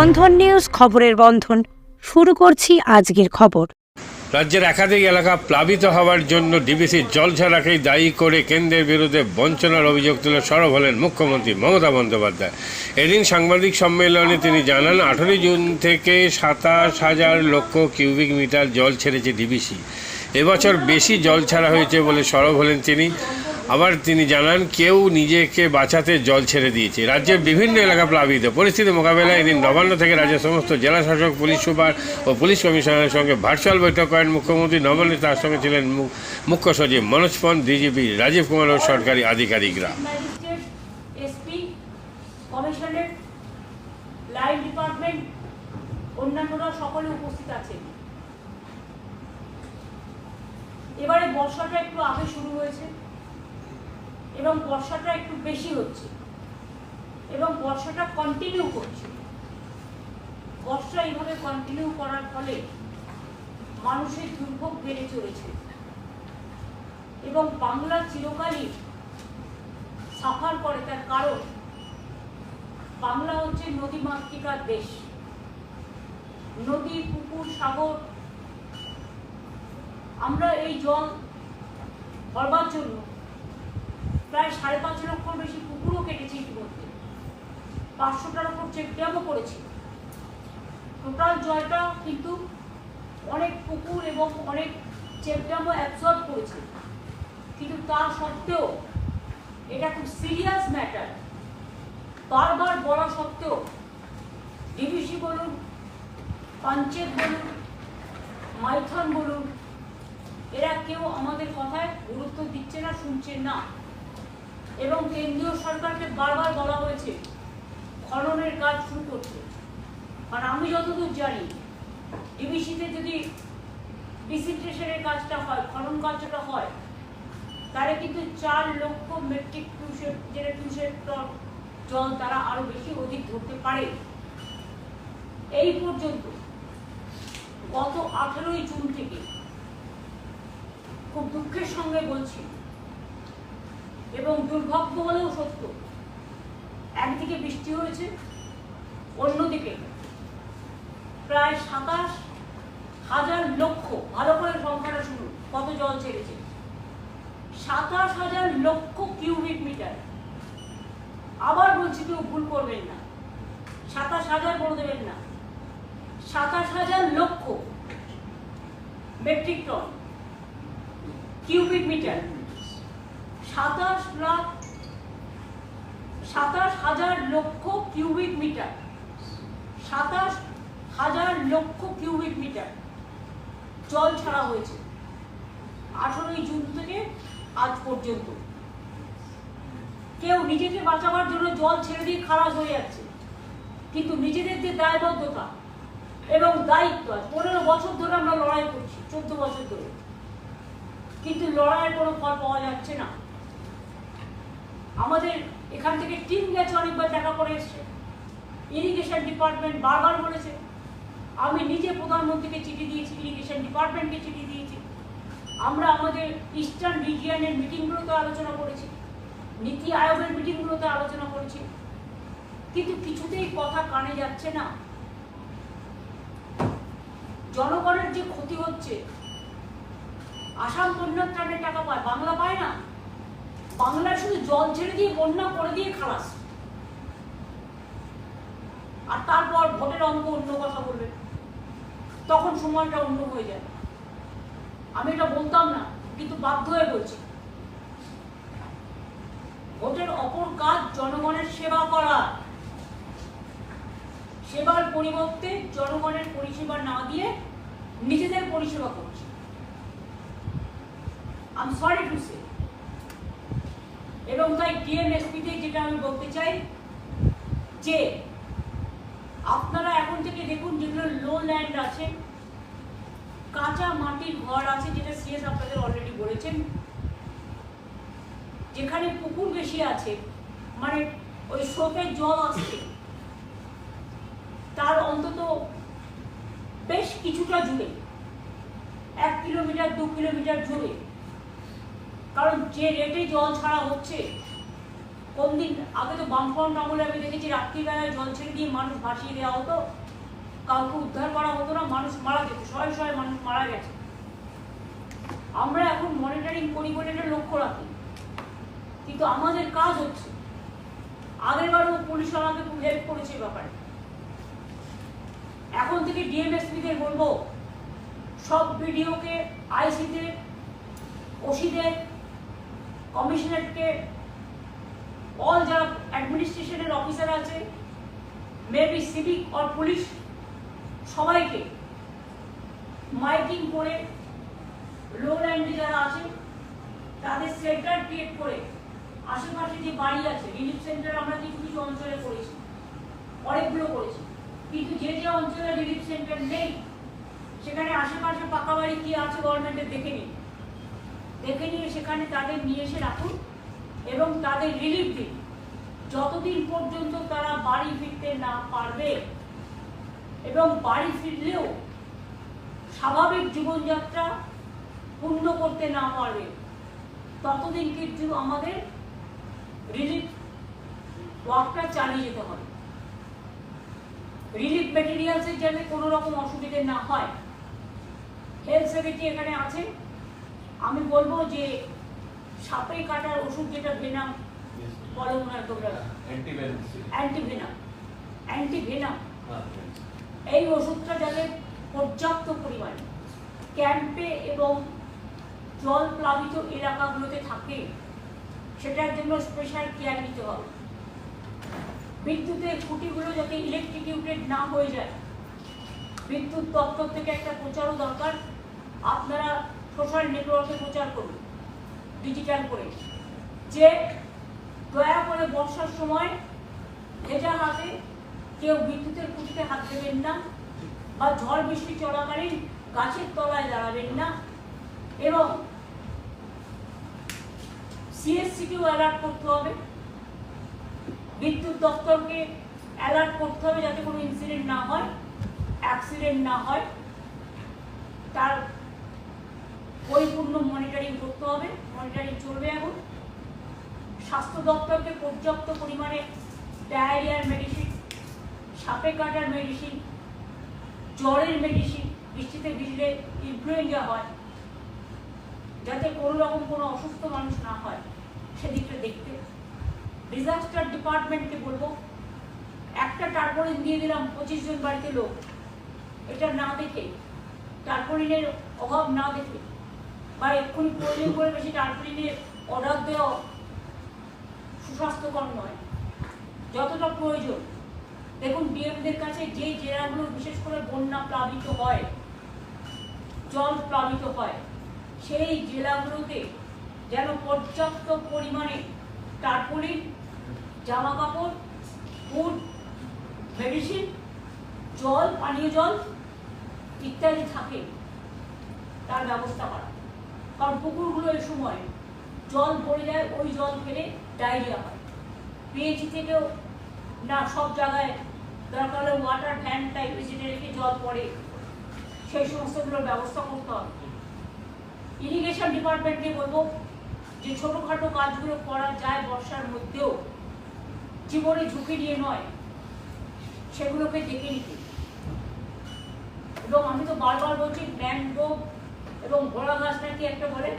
বন্ধন news খবরের বন্ধন। শুরু করছি আজকের খবর। রাজ্যের একাধিক এলাকা প্লাবিত হওয়ার জন্য ডিবিসির জল ছাড়াকেই দায়ী করে কেন্দ্রের বিরুদ্ধে বঞ্চনার অভিযোগ তুলে সরব হলেন মুখ্যমন্ত্রী মমতা বন্দ্যোপাধ্যায়। এদিন সাংবাদিক সম্মেলনে তিনি জানান, আঠেরোই জুন থেকে সাতাশ হাজার লক্ষ কিউবিক মিটার জল ছেড়েছে ডিবিসি। এবছর বেশি জল ছাড়া হয়েছে বলে সরব হলেন তিনি। আবার তিনি জানান, কেউ নিজেকে বাঁচাতে জল ছেড়ে দিয়েছে। রাজ্যের বিভিন্ন এলাকা প্লাবিত। পরিস্থিতি মোকাবেলায় এদিন নবান্ন থেকে রাজ্যের সমস্ত জেলা শাসক, পুলিশ সুপার ও পুলিশ কমিশনারের সঙ্গে ভার্চুয়াল বৈঠক করেন মুখ্যমন্ত্রী। নবান্নে তার সঙ্গে ছিলেন মুখ্য সচিব Manoj Pant D G P Rajeev Kumar ও সরকারি আধিকারিকরা। অন্যান্যরা সকলে উপস্থিত আছেন। এবারে বর্ষাটা একটু আগে শুরু হয়েছে এবং বর্ষাটা একটু বেশি হচ্ছে এবং বর্ষাটা কন্টিনিউ করছে। বর্ষা এইভাবে কন্টিনিউ করার ফলে মানুষের দুর্ভোগ বেড়ে চলেছে এবং বাংলা চিরকালই সাফার করে তার কারণ বাংলা হচ্ছে নদী মাতৃকার দেশ। নদী, পুকুর, সাগর আমরা এই জল ভরবার জন্য প্রায় সাড়ে পাঁচ লক্ষর বেশি পুকুরও কেটেছি ইতিমধ্যে। পাঁচশোটার উপর চেক ড্যামও করেছি। টোটাল জলটা কিন্তু অনেক পুকুর এবং অনেক চেক ড্যামও অ্যাবজর্ব করেছে। কিন্তু তা সত্ত্বেও এটা খুব সিরিয়াস ম্যাটার বারবার বলা সত্ত্বেও ডিবিসি বলুন, পাঞ্চেত বলুন, মাইথন বলুন এরা কেউ আমাদের কথায় গুরুত্ব দিচ্ছে না, শুনছে না। এবং কেন্দ্রীয় সরকারকে বারবার বলা হয়েছে, খননের কাজ শুরু করতে। আর আমি যতদূর জানি, ডিবিসিতে যদি ডিসিন্ট্রেশনের কাজটা হয়, খনন কাজটা হয় তারা কিন্তু চার লক্ষ মেট্রিক কিউসেক যেটা টন জল তারা আরও বেশি অধিক ধরতে পারে। এই পর্যন্ত গত আঠেরোই জুন থেকে খুব দুঃখের সঙ্গে বলছি। এবং দুর্ভাগ্য হলেও সত্য। একদিকে বৃষ্টি হয়েছে, অন্যদিকে প্রায় সাতাশ হাজার লক্ষ, ভালো করে সংখ্যাটা শুরু কত জল ছেড়েছে। সাতাশ হাজার লক্ষ কিউবিক মিটার। আবার বলছি কেউ ভুল করবেন না। সাতাশ হাজার বলে দেবেন না। সাতাশ হাজার লক্ষ মেট্রিক টন। Cubic metre. সাতাশ লাখ, সাতাশ হাজার লক্ষ কিউবিক মিটার। সাতাশ হাজার লক্ষ কিউবিক মিটার জল ছাড়া হয়েছে। আঠারোই জুন থেকে আজ পর্যন্ত। কেউ নিজেকে বাঁচাবার জন্য জল ছেড়ে দিয়ে খারাপ হয়ে যাচ্ছে। কিন্তু নিজেদের যে দায়বদ্ধতা এবং দায়িত্ব পনেরো বছর ধরে আমরা লড়াই করছি, চোদ্দ বছর ধরে। কিন্তু লড়াইয়ের কোনো ফল পাওয়া যাচ্ছে না। আমাদের এখান থেকে টিম গেছে অনেকবার দেখা করে এসছে। ইরিগেশন ডিপার্টমেন্ট বারবার বলেছে। আমি নিজে প্রধানমন্ত্রীকে চিঠি দিয়েছি ইরিগেশন ডিপার্টমেন্টকে চিঠি দিয়েছি। আমরা আমাদের ইস্টার্ন রিজিয়নের মিটিংগুলোতে আলোচনা করেছি। নীতি আয়োগের মিটিংগুলোতে আলোচনা করেছি। কিন্তু কিছুতেই কথা কানে যাচ্ছে না। জনগণের যে ক্ষতি হচ্ছে আসাম বন্যার ত্রাণে টাকা পায়। বাংলা পায় না। বাংলা শুধু জল ছেড়ে দিয়ে, বন্যা করে দিয়ে খালাস। আর তারপর ভোটের অঙ্ক অন্য কথা বলবে। তখন সময়টা অন্য হয়ে যায়। আমি এটা বলতাম না, কিন্তু বাধ্য হয়ে বলছি। ভোটের অপর কাজ জনগণের সেবা করা। সেবার পরিবর্তে জনগণের পরিষেবা না দিয়ে নিজেদের পরিষেবা করছে। আমি সরি টু সে এবং তাই ডিএমএসপিতে যেটা আমি বলতে চাই, যে আপনারা এখন থেকে দেখুন যেগুলো লো ল্যান্ড আছে, কাঁচা মাটির ঘর আছে যেটা সিএস আপনাদের অলরেডি বলেছেন, যেখানে পুকুর বেশি আছে মানে ওই স্রোতের জল আসছে, তার অন্তত বেশ কিছুটা জুড়ে, এক কিলোমিটার, দু কিলোমিটার জুড়ে কারণ যে রেটে জল ছাড়া হচ্ছে, কোন দিন, আগে তো বামফ্রন্ট আমলে আমি দেখেছি রাত্রিবেলায় জল ছেড়ে দিয়ে মানুষ ভাসিয়ে দেওয়া হতো। কাউকে উদ্ধার করা হতো না, মানুষ মারা যেত, শয়ে শয়ে মানুষ মারা গেছে। আমরা এখন মনিটরিং করি বলে এটা লক্ষ্য রাখি। কিন্তু আমাদের কাজ হচ্ছে, আগেরবারও পুলিশ আমাকে খুব হেল্প করেছে ব্যাপারে। এখন থেকে ডিএমএসপিদের বলব, সব ভিডিওকে আইসিতে ওসিদের কমিশনারকে অল যারা অ্যাডমিনিস্ট্রেশনের অফিসার আছে মেবি সিভিক অর পুলিশ সবাইকে মাইকিং করে লো ল্যান্ডে যারা আছে, তাদের সেন্টার ক্রিয়েট করে আশেপাশে যে বাড়ি আছে রিলিফ সেন্টার আমরা কিছু কিছু অঞ্চলে করেছি, অনেকগুলো করেছি। কিন্তু যে যে অঞ্চলে রিলিফ সেন্টার নেই, সেখানে আশেপাশে পাকা বাড়ি কি আছে গভর্নমেন্টের দেখে নিন দেখে নিয়ে সেখানে তাদের নিয়ে এসে রাখুন এবং তাদের রিলিফ দিন। যতদিন পর্যন্ত তারা বাড়ি ফিরতে না পারবে এবং বাড়ি ফিরলেও স্বাভাবিক জীবনযাত্রা পূর্ণ করতে না পারবে, ততদিন কিন্তু আমাদের রিলিফ ওয়ার্কটা চালিয়ে যেতে হবে। রিলিফ মেটেরিয়ালসের যাতে কোনো রকম অসুবিধে না হয়। হেলথ সেক্রেটারি এখানে আছে আমি বলব যে সাপে কাটার ওষুধ যেটা ভেনাম বলো হয় তোমরা। অ্যান্টিভেনাম অ্যান্টিভেনাম এই ওষুধটা যাতে পর্যাপ্ত পরিমাণে ক্যাম্পে এবং জল প্লাবিত এলাকাগুলোতে থাকে সেটার জন্য স্পেশাল কেয়ার নিতে হবে। বিদ্যুতের খুঁটিগুলো যাতে ইলেকট্রিকিউটেড না হয়ে যায়। বিদ্যুৎ দপ্তর থেকে একটা প্রচারও দরকার। আপনারা সোশ্যাল নেটওয়ার্কে প্রচার করুন ডিজিটাল করে। যে দয়া করে বর্ষার সময় ভেজা হাতে কেউ বিদ্যুতের খুঁটিতে হাত দেবেন না বা ঝড় বৃষ্টি চলাকালীন গাছের তলায় দাঁড়াবেন না এবং সিএসসিকেও অ্যালার্ট করতে হবে। বিদ্যুৎ দপ্তরকে অ্যালার্ট করতে হবে যাতে কোনো ইনসিডেন্ট না হয় অ্যাক্সিডেন্ট না হয়। তার পরিপূর্ণ মনিটরিং করতে হবে। মনিটরিং চলবে এখন। স্বাস্থ্য দপ্তরকে পর্যাপ্ত পরিমাণে ডায়রিয়ার মেডিসিন সাপে কাটার মেডিসিন জ্বরের মেডিসিন বৃষ্টিতে ভিজলে ইনফ্লুয়েঞ্জা হয়। যাতে কোনো রকম কোনো অসুস্থ মানুষ না হয়, সেদিকটা দেখতে। ডিজাস্টার ডিপার্টমেন্টকে বলব। একটা টার্পোলিন দিয়ে দিলাম পঁচিশ জন বাড়িতে লোক। এটা না দেখে টার্পোলিনের অভাব না দেখে বা এক্ষুনি প্রয়োজন করে বেশি টার্পোলিনের অর্ডার দেওয়া সুস্বাস্থ্যকর নয়। যতটা প্রয়োজন। দেখুন ডিএমদের কাছে যে জেলাগুলো বিশেষ করে বন্যা প্লাবিত হয়, জল প্লাবিত হয়, সেই জেলাগুলোতে যেন পর্যাপ্ত পরিমাণে টার্পোলিন জামা কাপড় ফুড মেডিসিন জল, পানীয় জল ইত্যাদি থাকে, তার ব্যবস্থা করা। কারণ পুকুরগুলো এই সময় জল পড়ে যায়, ওই জল ফেলে ডায়রিয়া হয়। পিএইচি থেকেও না, সব জায়গায় দরকার হলে ওয়াটার ভ্যান টাইপ যেটা রেখে জল পড়ে, সেই সমস্তগুলোর ব্যবস্থা করতে হবে। ইরিগেশন ডিপার্টমেন্টকে বলব যে, ছোটোখাটো কাজগুলো করা যায় বর্ষার মধ্যেও। জীবনে ঝুঁকি নিয়ে নয়, সেগুলোকে দেখে নিতে। এবং আমি তো বারবার বলছি ম্যানগ্রোভ এবং ঘোড়া গাছ নাকি একটা বলে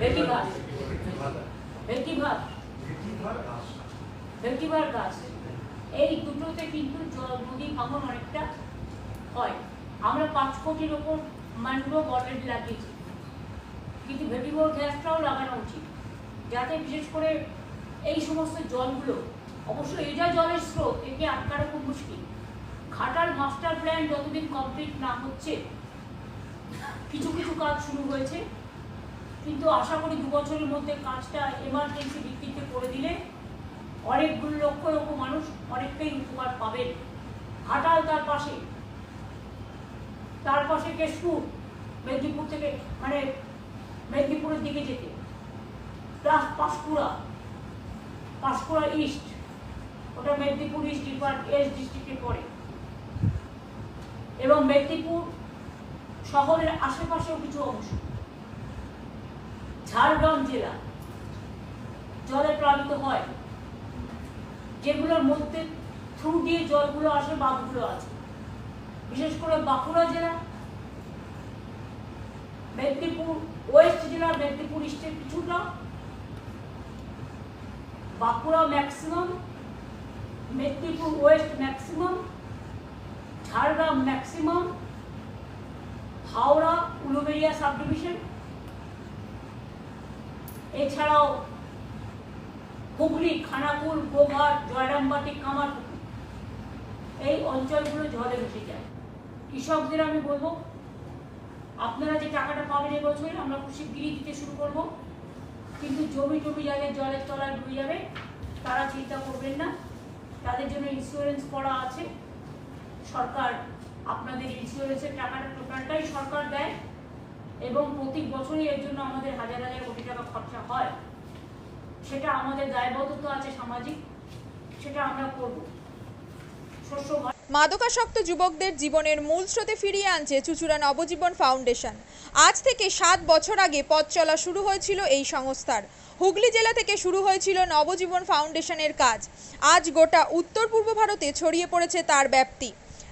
ভেটি গাছ ভেটি ভেটিভার গাছ এই দুটোতে কিন্তু জল- নদী ভাঙন অনেকটা হয়। আমরা পাঁচ কোটির ওপর ম্যানগ্রোভ অলরেডি লাগিয়েছি। কিন্তু ভেটিভার গ্যাসটাও লাগানো উচিত। যাতে বিশেষ করে এই সমস্ত জলগুলো, অবশ্য এটা জলের স্রোত, একে আটকানো খুব মুশকিল। ঘাটার মাস্টার প্ল্যান যতদিন কমপ্লিট না হচ্ছে কিছু কিছু কাজ শুরু হয়েছে। কিন্তু আশা করি দু বছরের মধ্যে কাজটা এমার্জেন্সি ভিত্তিতে করে দিলে অনেকগুলো লক্ষ লক্ষ মানুষ অনেকটাই উপকার পাবেন ঘাটাল তার পাশে। তার পাশে কেশপুর, মেদিনীপুর থেকে মানে মেদিনীপুরের দিকে যেতে। প্লাস পাঁশকুড়া। পাঁশকুড়া ইস্ট ওটা মেদিনীপুর ইস্ট ডিপার্ট এস ডিস্ট্রিক্টে পড়ে। এবং মেদিনীপুর শহরের আশেপাশেও কিছু অংশ। ঝাড়গ্রাম জেলা জলে প্লাবিত হয়, যেগুলোর মধ্যে থ্রু দিয়ে জলগুলো আসে, বাঁধগুলো আছে। বিশেষ করে বাঁকুড়া জেলা, মেদিনীপুর, ওয়েস্ট জেলা, মেদিনীপুর ইস্টের কিছুটা। Bankura maximum Medinipur west maximum Jhargram maximum Howrah, Uluberia sub division এছাড়াও হুগলি খানাপুর গোঘাট, জয়রামবাটি, কামারপুকুর। এই অঞ্চলগুলো জলে ভেসে যায়। কৃষকদের আমি বলব, আপনারা যে টাকাটা পাবেন এবছর, আমরা খুব শিগগিরই দিতে শুরু করব। কিন্তু জমি জমি যাদের জলের তলায় ডুবে যাবে, তারা চিন্তা করবেন না। তাদের জন্য ইন্স্যুরেন্স করা আছে। সরকার আপনাদের ইন্স্যুরেন্সের টাকাটা টোটালটাই সরকার দেয় এবং প্রতি বছরই এর জন্য আমাদের হাজার হাজার কোটি টাকা খরচা হয়। সেটা আমাদের দায়বদ্ধতা আছে সামাজিক, সেটা আমরা করব। মাদকাসক্ত যুবকদের জীবনের মূল স্রোতে ফিরিয়ে আনছে চুচুড়া নবজীবন ফাউন্ডেশন। আজ থেকে সাত বছর আগে পথ চলা শুরু হয়েছিল এই সংস্থার। হুগলি জেলা থেকে শুরু হয়েছিল নবজীবন ফাউন্ডেশনের কাজ। আজ গোটা উত্তর পূর্ব ভারতে ছড়িয়ে পড়েছে তার ব্যাপ্তি।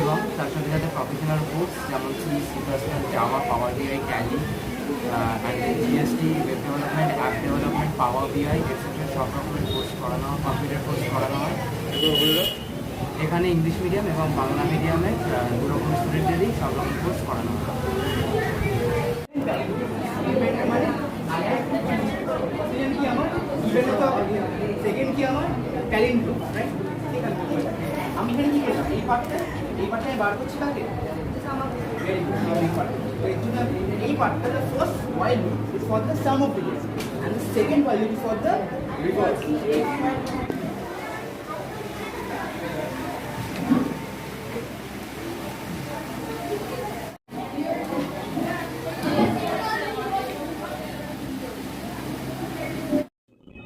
এবং তার সাথে সাথে প্রফেশনাল কোর্স যেমন C C plus plus Java power B I and G S T web development app development power B I etcetera সব রকমের কোর্স করানো হয় কম্পিউটার কোর্স করানো হয়। এখানে ইংলিশ মিডিয়াম এবং বাংলা মিডিয়ামে দু রকম স্টুডেন্টেরই সব রকম কোর্স করানো হয়। সেকেন্ড কি আমি এখানে কি এই পার্টটা এই পার্টটা আমি বার করছি কাকে এই পার্টটা is for the sum of the years and the second while loop is